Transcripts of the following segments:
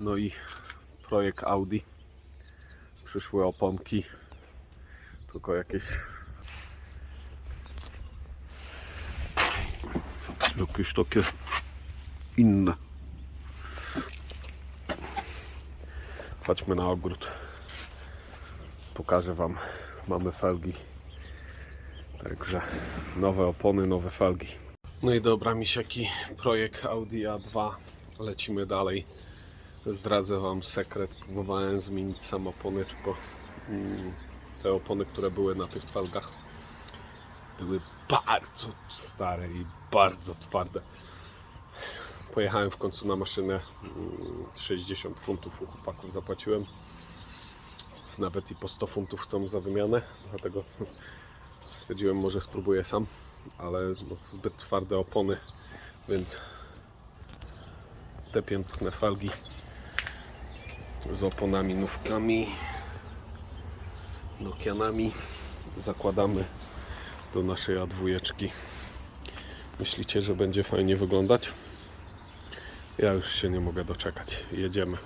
No i projekt Audi. Przyszły oponki. Tylko jakieś jakieś takie inne. Chodźmy na ogród. Pokażę Wam. Mamy felgi. Także nowe opony, nowe felgi. No i dobra, misiaki. Projekt Audi A2. Lecimy dalej. Zdradzę Wam sekret. Próbowałem zmienić sam opony, tylko mm, te opony, które były na tych felgach były bardzo stare i bardzo twarde. Pojechałem w końcu na maszynę. mm, 60 funtów u chłopaków zapłaciłem. Nawet i po 100 funtów chcą za wymianę, dlatego stwierdziłem, może spróbuję sam, ale no, zbyt twarde opony, więc te piękne falgi z oponami nówkami, nokianami zakładamy do naszej A2. Myślicie, że będzie fajnie wyglądać? Ja już się nie mogę doczekać. Jedziemy.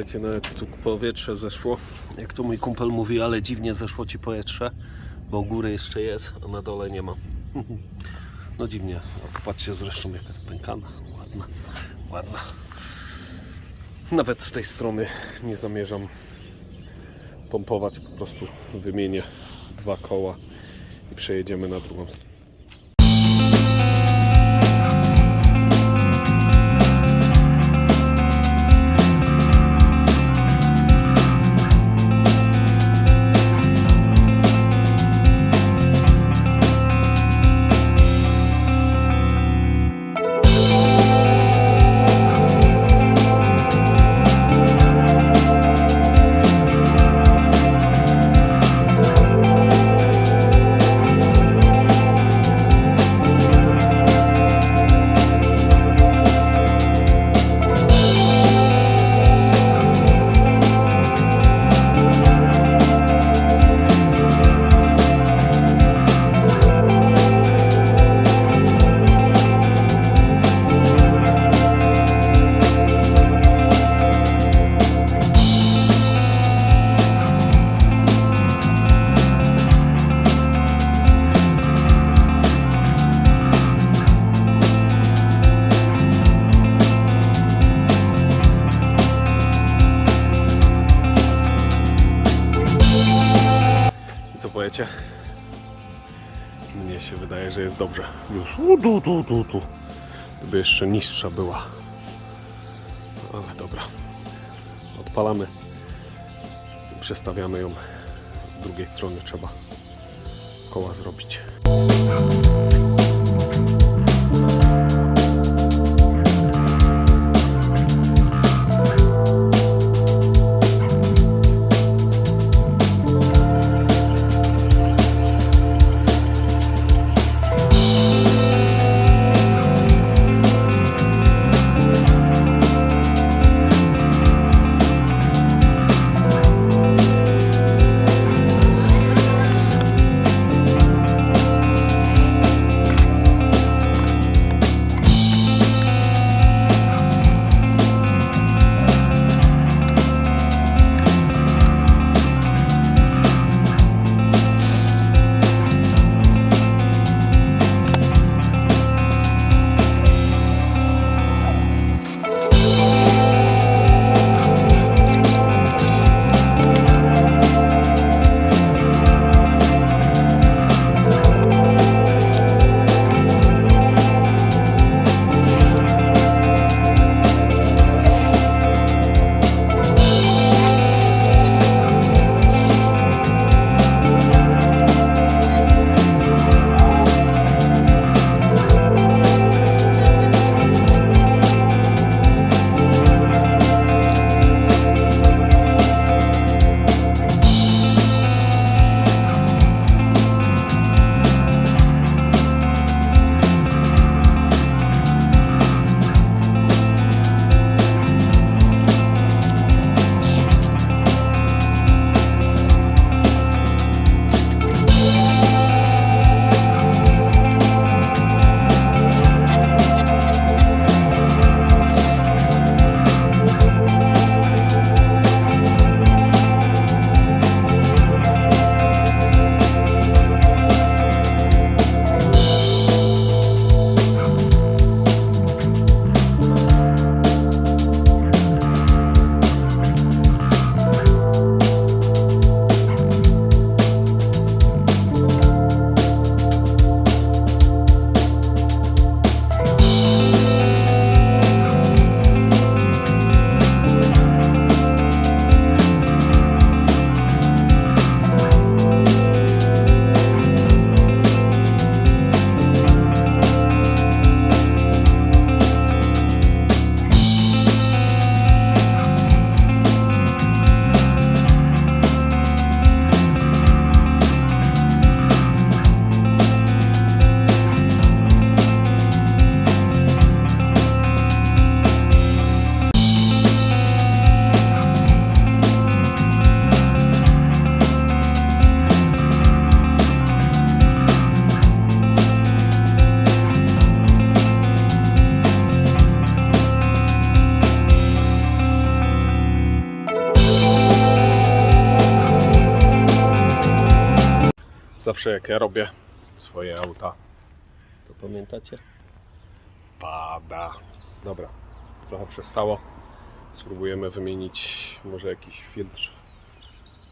Słuchajcie, nawet tu powietrze zeszło. Jak to mój kumpel mówi, ale dziwnie zeszło ci powietrze, bo u góry jeszcze jest, a na dole nie ma. No dziwnie. Popatrzcie zresztą jaka jest pękana. Ładna, ładna. Nawet z tej strony nie zamierzam pompować, po prostu wymienię dwa koła i przejedziemy na drugą stronę. Mnie się wydaje, że jest dobrze. Już tu, tu, tu, tu. Gdyby jeszcze niższa była. Ale dobra. Odpalamy. I przestawiamy ją. Z drugiej strony trzeba koła zrobić. Zawsze jak ja robię swoje auta, to pamiętacie? Pada. Dobra, trochę przestało. Spróbujemy wymienić może jakiś filtr.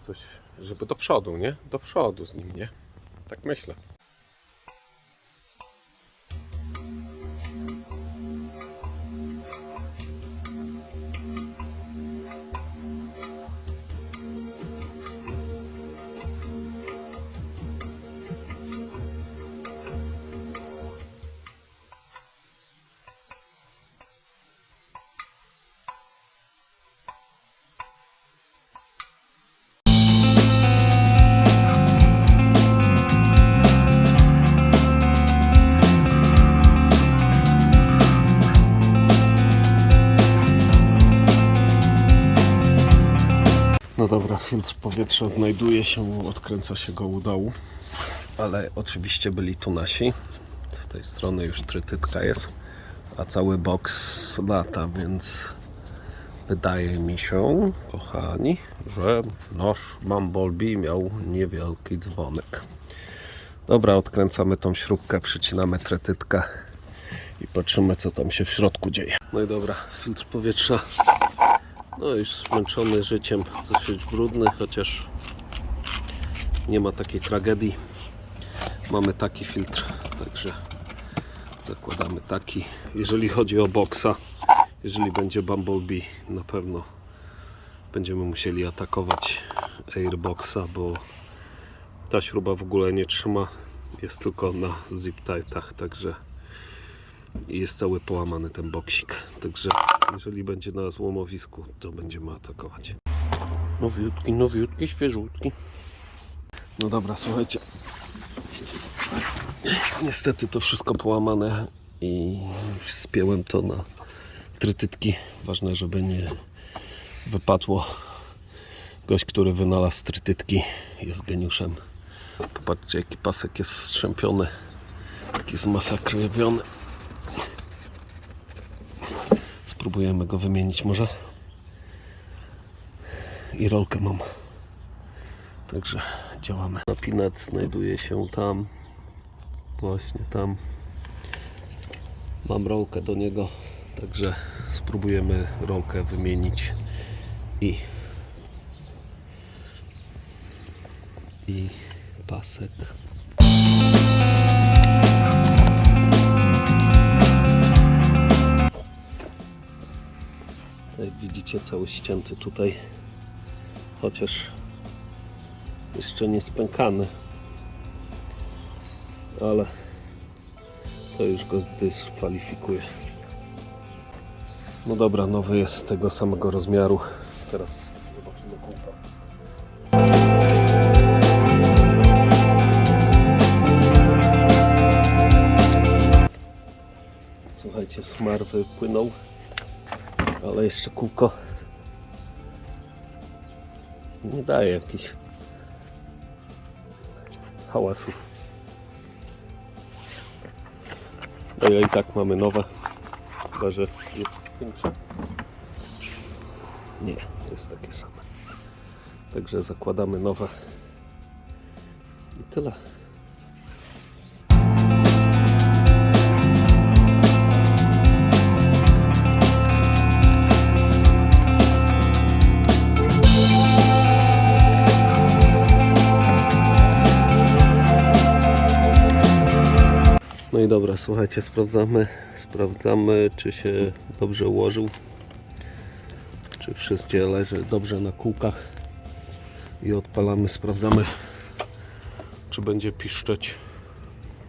Coś, żeby do przodu, nie? Do przodu z nim, nie? Tak myślę. Dobra, filtr powietrza znajduje się, odkręca się go u dołu. Ale oczywiście byli tu nasi. Z tej strony już trytytka jest, a cały boks lata, więc wydaje mi się, kochani, że nasz Bumblebee miał niewielki dzwonek. Dobra, odkręcamy tą śrubkę, przycinamy trytytkę i patrzymy co tam się w środku dzieje. No i dobra, filtr powietrza no już zmęczony życiem, dosyć brudny, chociaż nie ma takiej tragedii. Mamy taki filtr, także zakładamy taki. Jeżeli chodzi o boksa, jeżeli będzie Bumblebee, na pewno będziemy musieli atakować Airboxa, bo ta śruba w ogóle nie trzyma. Jest tylko na zip tightach, także i jest cały połamany ten boksik. Także jeżeli będzie na złomowisku, to będziemy atakować. Nowiutki, nowiutki, świeżutki. No dobra, słuchajcie. Niestety to wszystko połamane i spięłem to na trytytki. Ważne, żeby nie wypadło. Gość, który wynalazł trytytki jest geniuszem. Popatrzcie jaki pasek jest strzępiony. Jaki zmasakrowiony. Spróbujemy go wymienić może. I rolkę mam. Także działamy. Napinacz znajduje się tam. Właśnie tam. Mam rolkę do niego. Także spróbujemy rolkę wymienić i i pasek. Widzicie cały ścięty tutaj. Chociaż jeszcze nie spękany. Ale to już go dyskwalifikuje no dobra, nowy jest z tego samego rozmiaru. Teraz zobaczymy kółka Słuchajcie, smar wypłynął ale jeszcze kółko nie daje jakichś hałasów. No ile i tak mamy nowe, chyba że jest większe. Nie, jest takie same. Także zakładamy nowe i tyle. No i dobra, słuchajcie, sprawdzamy, sprawdzamy, czy się dobrze ułożył, czy wszystkie leży dobrze na kółkach i odpalamy, sprawdzamy, czy będzie piszczeć,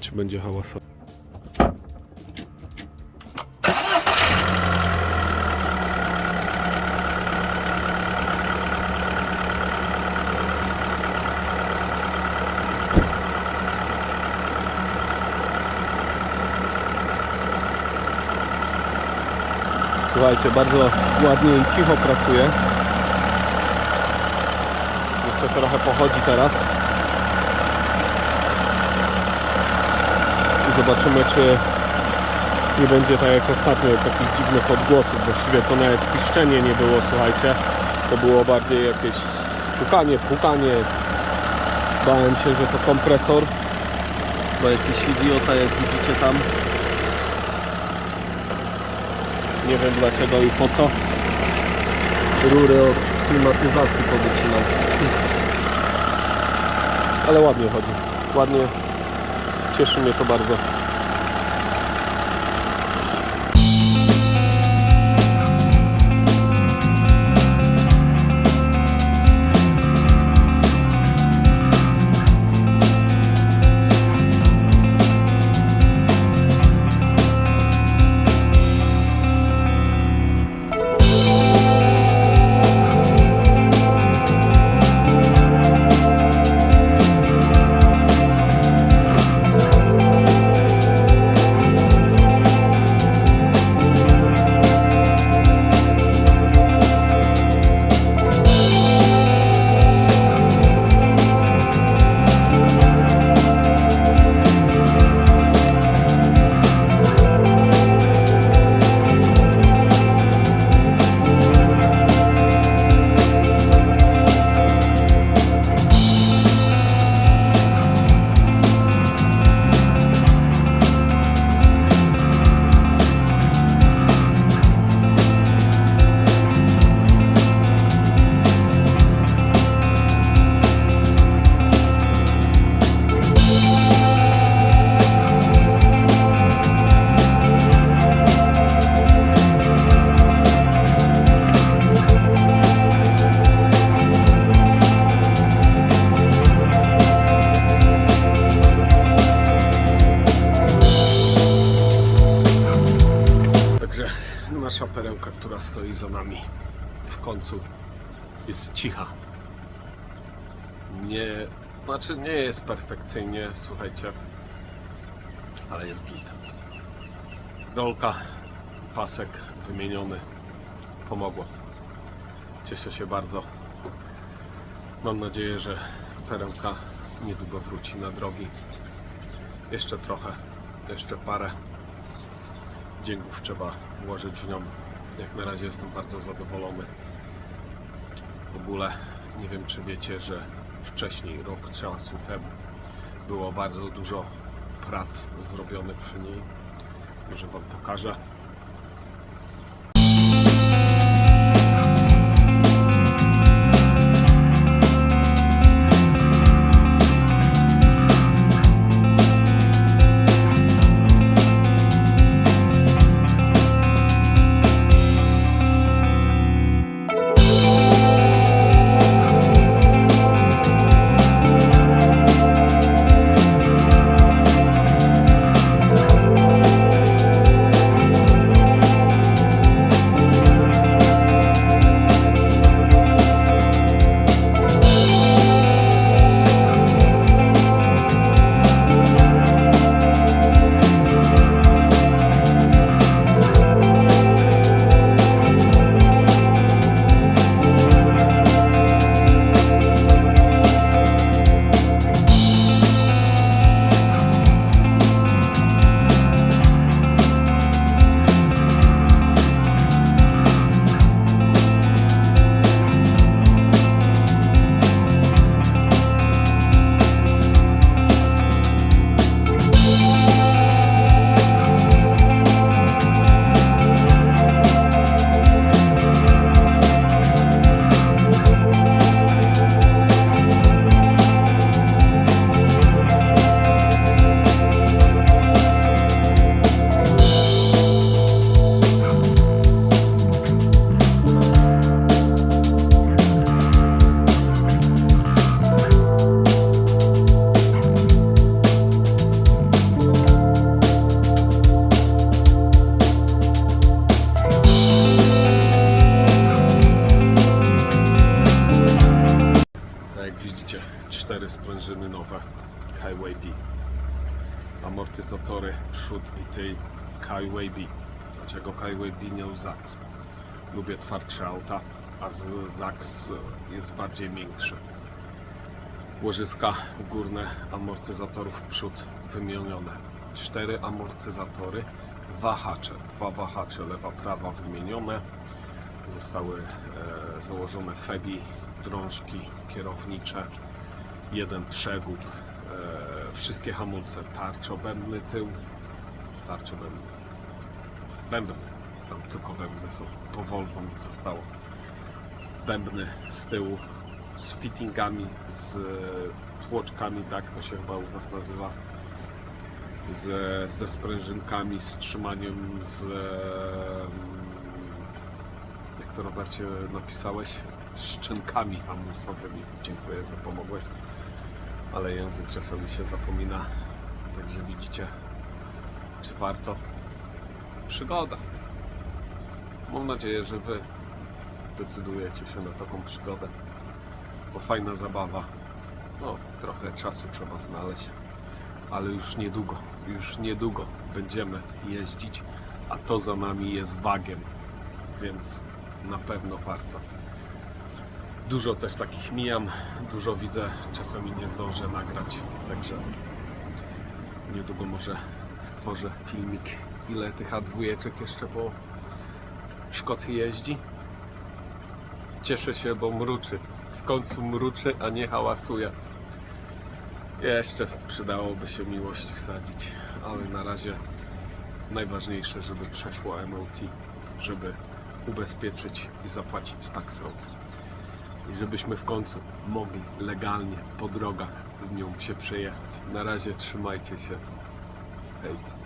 czy będzie hałasować. Słuchajcie, bardzo ładnie i cicho pracuje. Jeszcze trochę pochodzi teraz. I zobaczymy, czy nie będzie tak jak ostatnio takich dziwnych odgłosów. Właściwie to nawet piszczenie nie było, słuchajcie. To było bardziej jakieś stukanie, pukanie. Bałem się, że to kompresor, bo jakiś idiota, jak widzicie tam. Nie wiem dlaczego i po co. Rury od klimatyzacji powycinał. Ale ładnie chodzi. Ładnie. Cieszy mnie to bardzo. Znaczy nie jest perfekcyjnie, słuchajcie, ale jest git. Rolka, pasek wymieniony, pomogło. Cieszę się bardzo. Mam nadzieję, że perełka niedługo wróci na drogi. Jeszcze trochę, jeszcze parę dzięków trzeba włożyć w nią. Jak na razie jestem bardzo zadowolony. W ogóle nie wiem, czy wiecie, że wcześniej, rok czasu temu, było bardzo dużo prac zrobionych przy niej. Może Wam pokażę. Twardsze auta, a Zax jest bardziej miększy. Łożyska górne amortyzatorów przód wymienione. Cztery amortyzatory, wahacze, dwa wahacze lewa, prawa wymienione. Zostały e, założone fegi, drążki kierownicze jeden przegub, e, wszystkie hamulce, tarczobębny tył, tarczobębny, bębny, tam tylko bębny są, po Volvo mi zostało, bębny z tyłu, z fittingami, z e, tłoczkami, tak to się chyba u Was nazywa, z, ze sprężynkami, z trzymaniem, z em, jak to Robercie napisałeś, szczękami hamulcowymi. Dziękuję, że pomogłeś. Ale język czasami się zapomina. Także widzicie, czy warto. Przygoda. Mam nadzieję, że Wy decydujecie się na taką przygodę. Bo fajna zabawa. No, trochę czasu trzeba znaleźć. Ale już niedługo, już niedługo będziemy jeździć. A to za nami jest wagiem. Więc na pewno warto. Dużo też takich mijam, dużo widzę, czasami nie zdążę nagrać, także niedługo może stworzę filmik, ile tych A2 jeszcze po Szkocji jeździ. Cieszę się, bo mruczy. W końcu mruczy, a nie hałasuje. Jeszcze przydałoby się miłość wsadzić, ale na razie najważniejsze, żeby przeszło MOT, żeby ubezpieczyć i zapłacić taksą. I żebyśmy w końcu mogli legalnie po drogach z nią się przejechać. Na razie trzymajcie się. Hej.